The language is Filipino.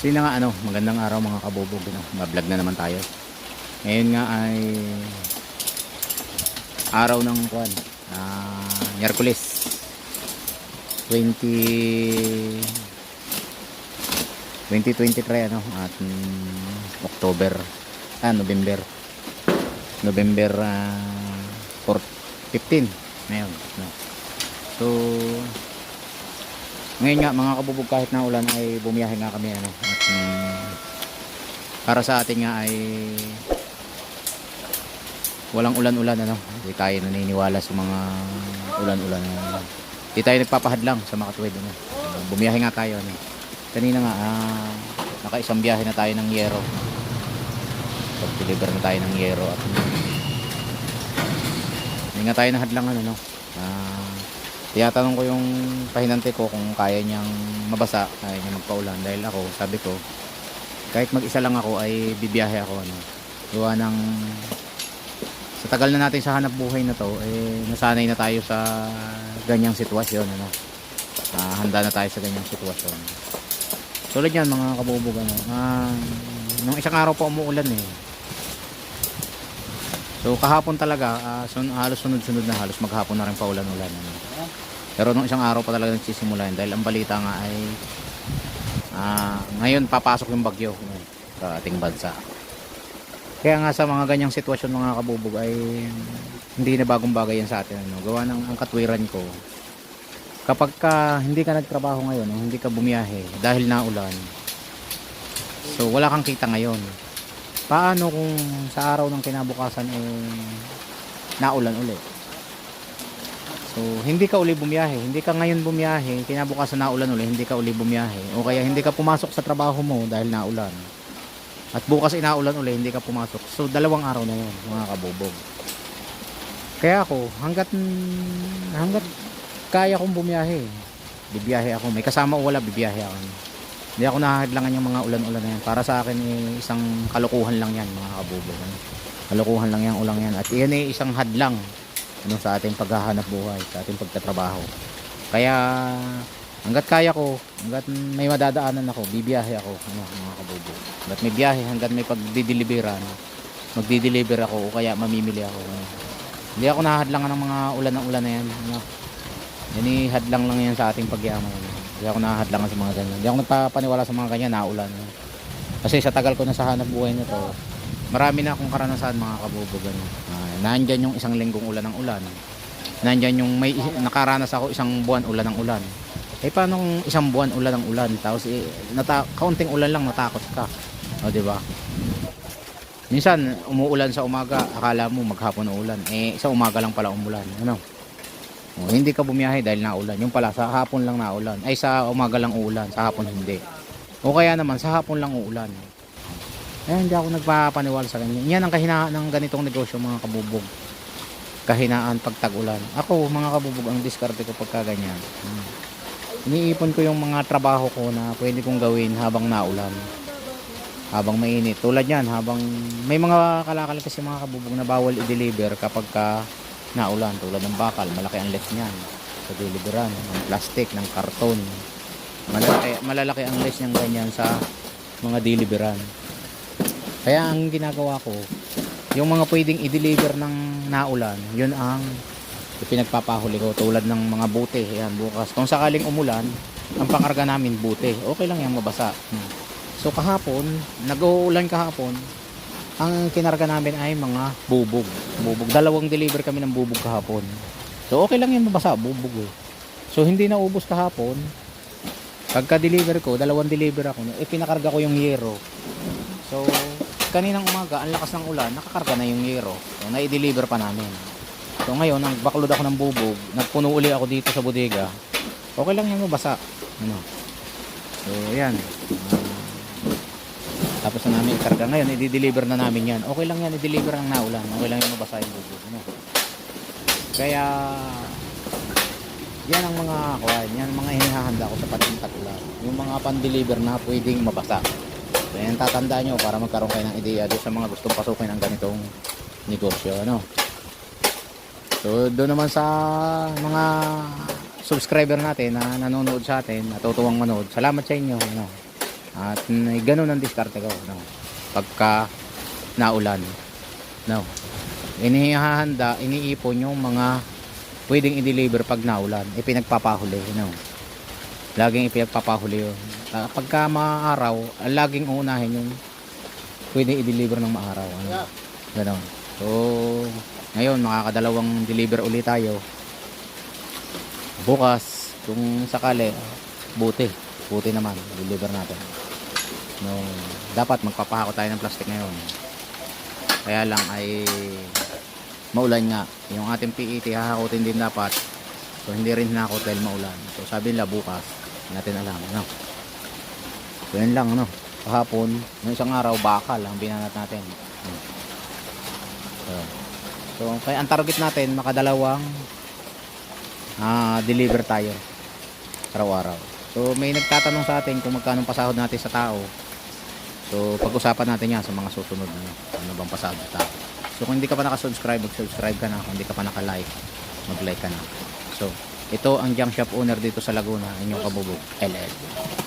Sino nga ano, magandang araw mga kabubog, ano, ma-vlog na naman tayo. Ngayon nga ay araw ng kwan, ah, Miyerkules. 20 2023 ano at mm, October ah November November ah, 4 15 ngayon no. so ngayon nga mga kabubog kahit na ulan ay bumiyahe nga kami ano at mm, para sa atin nga ay walang ulan-ulan ano hindi tayo naniniwala sa mga ulan-ulan ano. hindi tayo nagpapahad lang sa makatuwid ano. Uh, bumiyahe nga tayo ano. kanina nga ah, nakaisang biyahe na tayo ng yero pag-deliver na tayo ng yero at hindi nga tayo nahadlangan ano ah, Tinatanong ko yung pahinante ko kung kaya niyang mabasa, kaya niya magpaulan. Dahil ako, sabi ko, kahit mag-isa lang ako ay bibiyahe ako. Ano. Gawa ng, sa tagal na natin sa hanap buhay na to, eh, nasanay na tayo sa ganyang sitwasyon. Ano. Ah, handa na tayo sa ganyang sitwasyon. Tulad yan mga kabubog. Ano. Ah, nung isang araw pa umuulan eh. So kahapon talaga, ah, sun- halos sunod-sunod na halos maghapon na rin pa ulan-ulan. Ano. Pero nung isang araw pa talaga nagsisimula yun dahil ang balita nga ay ah, ngayon papasok yung bagyo sa ating bansa. Kaya nga sa mga ganyang sitwasyon mga kabubog ay hindi na bagong bagay yan sa atin. Ano. Gawa ng ang katwiran ko. Kapag ka hindi ka nagtrabaho ngayon, hindi ka bumiyahe dahil naulan. So wala kang kita ngayon. Paano kung sa araw ng kinabukasan eh naulan ulit? So, hindi ka uli bumiyahe. Hindi ka ngayon bumiyahe. Kinabukasan naulan uli, hindi ka uli bumiyahe. O kaya hindi ka pumasok sa trabaho mo dahil naulan. At bukas inaulan uli, hindi ka pumasok. So, dalawang araw na yun, mga kabubog. Kaya ako, hanggat, hanggat kaya kong bumiyahe, bibiyahe ako. May kasama o wala, bibiyahe ako. Hindi ako nahahadlangan yung mga ulan-ulan na yan. Para sa akin, eh, isang kalukuhan lang yan, mga kabubog. Ano? Kalukuhan lang yan, ulang yan. At iyan eh, isang hadlang ano, sa ating paghahanap buhay, sa ating pagtatrabaho. Kaya, hanggat kaya ko, hanggat may madadaanan ako, bibiyahe ako, ano, mga kabubo. Hanggat may biyahe, hanggat may pagdideliveran, magdideliver ako, o kaya mamimili ako. Ano. Hindi ako nahadlangan ng mga ulan ng ulan na yan. Ano. Yan hadlang lang yan sa ating pagyaman. Ano. Hindi ako nahadlangan sa mga ganyan. Hindi ako nagpapaniwala sa mga ganyan, naulan. Ano. Kasi sa tagal ko na sa hanap buhay na marami na akong karanasan mga kabubog. Ano. Ah, nandyan yung isang linggong ulan ng ulan. Nandyan yung may nakaranas ako isang buwan ulan ng ulan. Eh paano kung isang buwan ulan ng ulan tapos eh, nata kaunting ulan lang natakot ka. O di ba? Minsan umuulan sa umaga, akala mo maghapon na ulan. Eh sa umaga lang pala umulan. Ano? O, hindi ka bumiyahe dahil naulan. Yung pala sa hapon lang naulan. Ay sa umaga lang uulan, sa hapon hindi. O kaya naman sa hapon lang uulan. Eh, hindi ako nagpapaniwala sa kanya. Yan ang kahinaan ng ganitong negosyo mga kabubog. Kahinaan pag tag-ulan. Ako, mga kabubog, ang diskarte ko pagka ganyan. Hmm. Iniipon ko yung mga trabaho ko na pwede kong gawin habang naulan. Habang mainit. Tulad yan, habang may mga kalakal kasi mga kabubog na bawal i-deliver kapag ka naulan. Tulad ng bakal, malaki ang less niyan. Sa deliveran, ng plastic, ng karton. Malalaki, malalaki ang less niyang ganyan sa mga deliveran. Kaya ang ginagawa ko, yung mga pwedeng i-deliver ng naulan, yun ang pinagpapahuli ko tulad ng mga bute. Ayan, bukas. Kung sakaling umulan, ang pangarga namin bute. Okay lang yan mabasa. So kahapon, nag-uulan kahapon, ang kinarga namin ay mga bubog. Bubog. Dalawang deliver kami ng bubog kahapon. So okay lang yan mabasa, bubog eh. So hindi na ubos kahapon. Pagka-deliver ko, dalawang deliver ako, eh pinakarga ko yung yero. So, kaninang umaga, ang lakas ng ulan, nakakarga na yung yero. So, na-deliver pa namin. So, ngayon, nang baklod ako ng bubog, nagpuno uli ako dito sa bodega. Okay lang yan mabasa. Ano? So, yan. Ah, tapos na namin ikarga. Ngayon, i-deliver na namin yan. Okay lang yan, i-deliver ng naulan. Okay lang yung mabasa yung bubog. Ano? Kaya, yan ang mga kuwan, yan ang mga hinahanda ko sa patintak ulan. Yung mga pan-deliver na pwedeng mabasa. So, yan tatandaan nyo para magkaroon kayo ng ideya doon sa mga gustong pasukin ng ganitong negosyo. Ano? So, doon naman sa mga subscriber natin na nanonood sa atin, natutuwang manood. Salamat sa inyo. Ano? At mm, ganun ang diskarte ko. No? Pagka naulan. No? Inihahanda, iniipon yung mga pwedeng i-deliver pag naulan. Ipinagpapahuli. No? Laging ipinagpapahuli yun. Pagka maaraw, laging uunahin yung pwedeng i-deliver ng maaraw. Ano? Ganon. So, ngayon, makakadalawang deliver ulit tayo. Bukas, kung sakali, buti. Buti naman, deliver natin. No, dapat magpapahako tayo ng plastic ngayon. Kaya lang ay maulan nga. Yung ating PET hahakutin din dapat. So hindi rin hinakot dahil maulan. So sabi nila bukas, natin alam. Ano? So yun lang ano. Kahapon, yung isang araw bakal ang binanat natin. So, so kaya ang target natin makadalawang ah deliver tayo araw-araw. So may nagtatanong sa atin kung magkano pasahod natin sa tao. So pag-usapan natin yan sa mga susunod na ano bang pasahod sa tao. So kung hindi ka pa naka-subscribe, mag-subscribe ka na. Kung hindi ka pa naka-like, mag-like ka na. Ito ang junk shop owner dito sa Laguna, inyong kabubog, LL.